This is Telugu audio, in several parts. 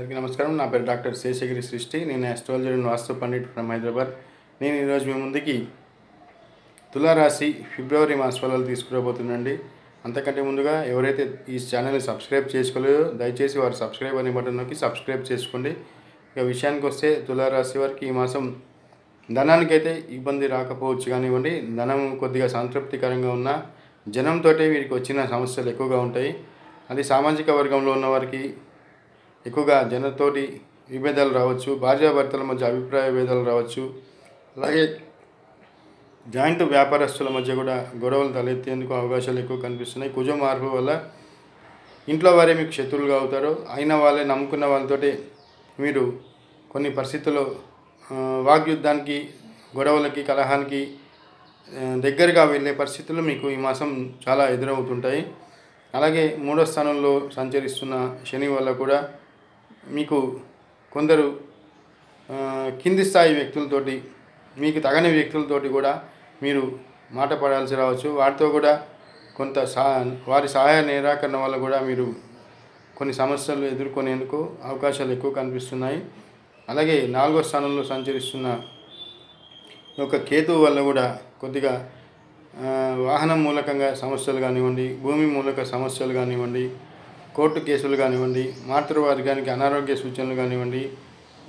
అందరికీ నమస్కారం. నా పేరు డాక్టర్ శేషగిరి సృష్టి. నేను astrologer and vastu pandit from Hyderabad. నేను ఈరోజు మీ ముందుకి తులారాశి ఫిబ్రవరి మాస ఫలాలు తీసుకురాబోతున్నాండి అంతకంటే ముందుగా ఎవరైతే ఈ ఛానల్ని సబ్స్క్రైబ్ చేసుకోలేదో దయచేసి వారు సబ్స్క్రైబ్ అనే బటన్ నొక్కి సబ్స్క్రైబ్ చేసుకోండి. ఇక విషయానికి వస్తే తులారాశి వారికి ఈ మాసం ధనానికైతే ఇబ్బంది రాకపోవచ్చు కానివ్వండి. ధనం కొద్దిగా సంతృప్తికరంగా ఉన్న జనంతో వీరికి వచ్చిన సమస్యలు ఎక్కువగా ఉంటాయి. అది సామాజిక వర్గంలో ఉన్న వారికి ఎక్కువగా జనంతోటి విభేదాలు రావచ్చు భార్యాభర్తల మధ్య అభిప్రాయ భేదాలు రావచ్చు. అలాగే జాయింట్ వ్యాపారస్తుల మధ్య కూడా గొడవలు తలెత్తేందుకు అవకాశాలు ఎక్కువ కనిపిస్తున్నాయి. కుజ మార్పు వల్ల ఇంట్లో వారే మీకు శత్రువులుగా అవుతారు. అయిన వాళ్ళే నమ్ముకున్న వాళ్ళతోటి మీరు కొన్ని పరిస్థితుల్లో వాగ్యుద్ధానికి గొడవలకి కలహానికి దగ్గరగా వెళ్ళే పరిస్థితులు మీకు ఈ మాసం చాలా ఎదురవుతుంటాయి. అలాగే మూడో స్థానంలో సంచరిస్తున్న శని వల్ల కూడా మీకు కొందరు కింది స్థాయి వ్యక్తులతోటి మీకు తగని వ్యక్తులతోటి కూడా మీరు మాట పడాల్సి రావచ్చు. వారితో కూడా కొంత సా వారి సహాయ నిరాకరణ వల్ల కూడా మీరు కొన్ని సమస్యలు ఎదుర్కొనేందుకు అవకాశాలు ఎక్కువ కనిపిస్తున్నాయి. అలాగే నాలుగో స్థానంలో సంచరిస్తున్న యొక్క కేతువు వల్ల కూడా కొద్దిగా వాహనం మూలకంగా సమస్యలు కానివ్వండి భూమి మూలక సమస్యలు కానివ్వండి కోర్టు కేసులు కానివ్వండి మాతృవర్గానికి అనారోగ్య సూచనలు కానివ్వండి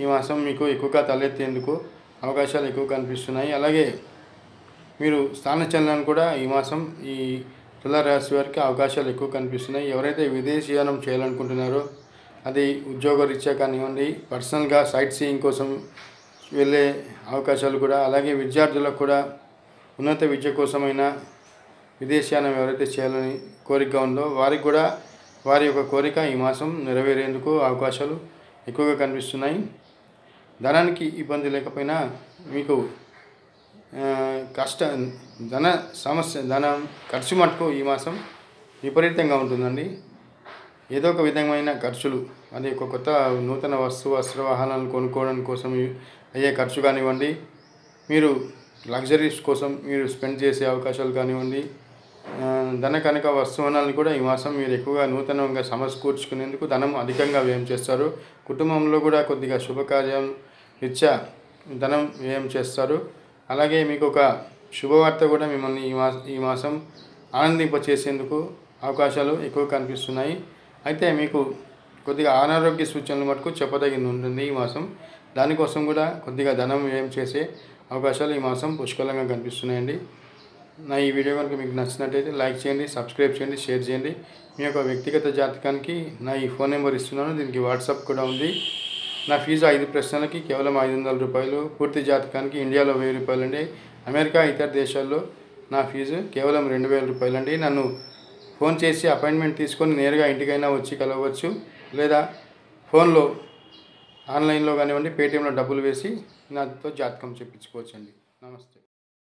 ఈ మాసం మీకు ఎక్కువగా తలెత్తేందుకు అవకాశాలు ఎక్కువ కనిపిస్తున్నాయి. అలాగే మీరు స్థానచలనాన్ని కూడా ఈ మాసం ఈ తులారాశి వారికి అవకాశాలు ఎక్కువ కనిపిస్తున్నాయి. ఎవరైతే విదేశీయానం చేయాలనుకుంటున్నారో అది ఉద్యోగరీత్యా కానివ్వండి పర్సనల్గా సైట్ సీయింగ్ కోసం వెళ్ళే అవకాశాలు కూడా అలాగే విద్యార్థులకు కూడా ఉన్నత విద్య కోసమైనా విదేశీయానం ఎవరైతే చేయాలని కోరిక ఉందో వారికి కూడా వారి యొక్క కోరిక ఈ మాసం నెరవేరేందుకు అవకాశాలు ఎక్కువగా కనిపిస్తున్నాయి. ధనానికి ఇబ్బంది లేకపోయినా మీకు కష్ట ధన సమస్య ధనం ఖర్చు మటుకు ఈ మాసం విపరీతంగా ఉంటుందండి. ఏదో ఒక విధమైన ఖర్చులు అది ఒక కొత్త నూతన వస్తు వస్త్ర వాహనాలు కొనుక్కోవడం కోసం అయ్యే ఖర్చు కానివ్వండి మీరు లగ్జరీస్ కోసం మీరు స్పెండ్ చేసే అవకాశాలు కానివ్వండి ధన కనుక వస్తువునాలను కూడా ఈ మాసం మీరు ఎక్కువగా నూతనంగా సమకూర్చుకునేందుకు ధనం అధికంగా వ్యయం చేస్తారు. కుటుంబంలో కూడా కొద్దిగా శుభకార్యం ఇచ్చా ధనం వ్యయం చేస్తారు. అలాగే మీకు ఒక శుభవార్త కూడా మిమ్మల్ని ఈ మా ఈ మాసం ఆనందింపచేసేందుకు అవకాశాలు ఎక్కువ కనిపిస్తున్నాయి. అయితే మీకు కొద్దిగా అనారోగ్య సూచనలు మటుకు చెప్పదగింది ఉంటుంది ఈ మాసం. దానికోసం కూడా కొద్దిగా ధనం వ్యయం చేసే అవకాశాలు ఈ మాసం పుష్కలంగా కనిపిస్తున్నాయండి. నా ఈ వీడియో కనుక మీకు నచ్చినట్టయితే లైక్ చేయండి సబ్స్క్రైబ్ చేయండి షేర్ చేయండి. మీ యొక్క వ్యక్తిగత జాతకానికి నా ఈ ఫోన్ నెంబర్ ఇస్తున్నాను. దీనికి వాట్సాప్ కూడా ఉంది. నా ఫీజు ఐదు ప్రశ్నలకి కేవలం ఐదు వందల రూపాయలు. పూర్తి జాతకానికి ఇండియాలో వెయ్యి రూపాయలు అండి. అమెరికా ఇతర దేశాల్లో నా ఫీజు కేవలం రెండు వేల రూపాయలు అండి. నన్ను ఫోన్ చేసి అపాయింట్మెంట్ తీసుకొని నేరుగా ఇంటికైనా వచ్చి కలవచ్చు. లేదా ఫోన్లో ఆన్లైన్లో కానివ్వండి పేటీఎంలో డబ్బులు వేసి నాతో జాతకం చెప్పించుకోవచ్చండి. నమస్తే.